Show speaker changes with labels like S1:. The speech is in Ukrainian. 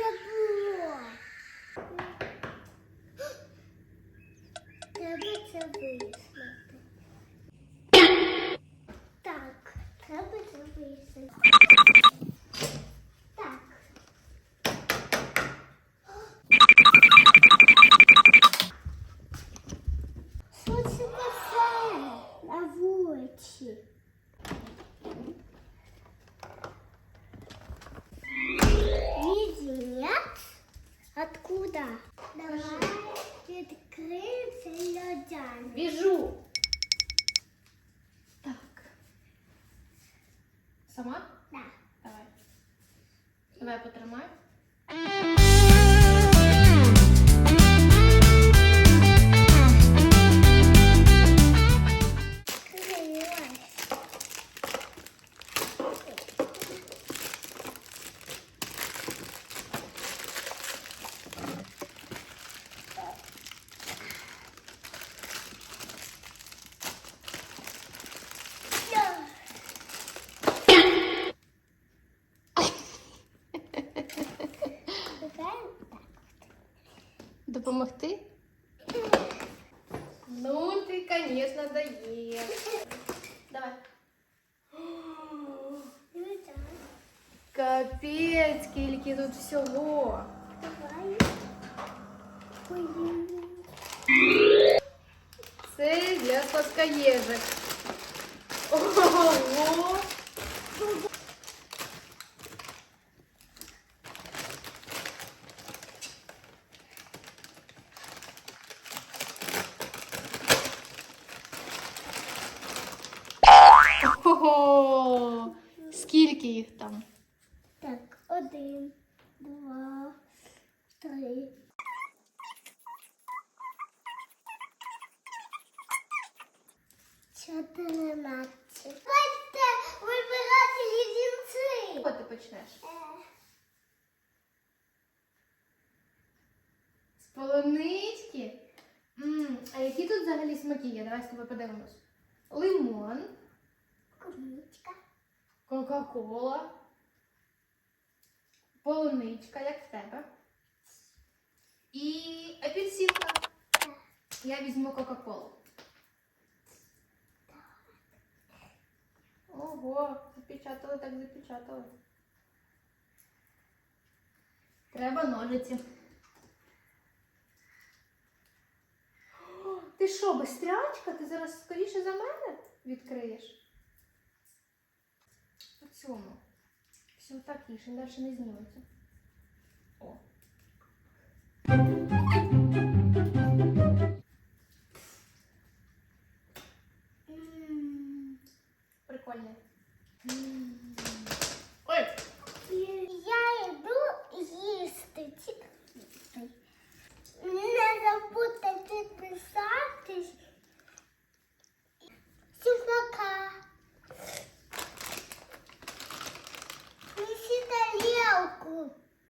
S1: це було? Треба це вияснити. Так, треба це вияснити. Так. Що це на вулиці? Откуда? Давай откроемся ледями.
S2: Біжу. Так. Сама?
S1: Да.
S2: Давай. Давай потримай. Допомогти? Ну, ти, звісно, даєш. Давай.
S1: Ну так.
S2: Капець, скільки тут всього.
S1: Давай. Ой.
S2: Це для сладкоєжок. Ого! Ого! Скільки їх там?
S1: Так, один, два, три. Чотирнадцять. Давайте вибирати лідінці.
S2: Кого ти почнеш? З полунички? М, а які тут взагалі смаки є? Давай з тобою подивимось. Лимон. Кока-кола, полуничка, як в тебе. І апельсинка. Я візьму Кока-колу. Ого, запечатали, так запечатали. Треба ножиці. О, Ти що, бистрячка? Ти зараз скоріше за мене відкриєш? цьому. Все так рішень, далі не зніметься. О. Прикольно.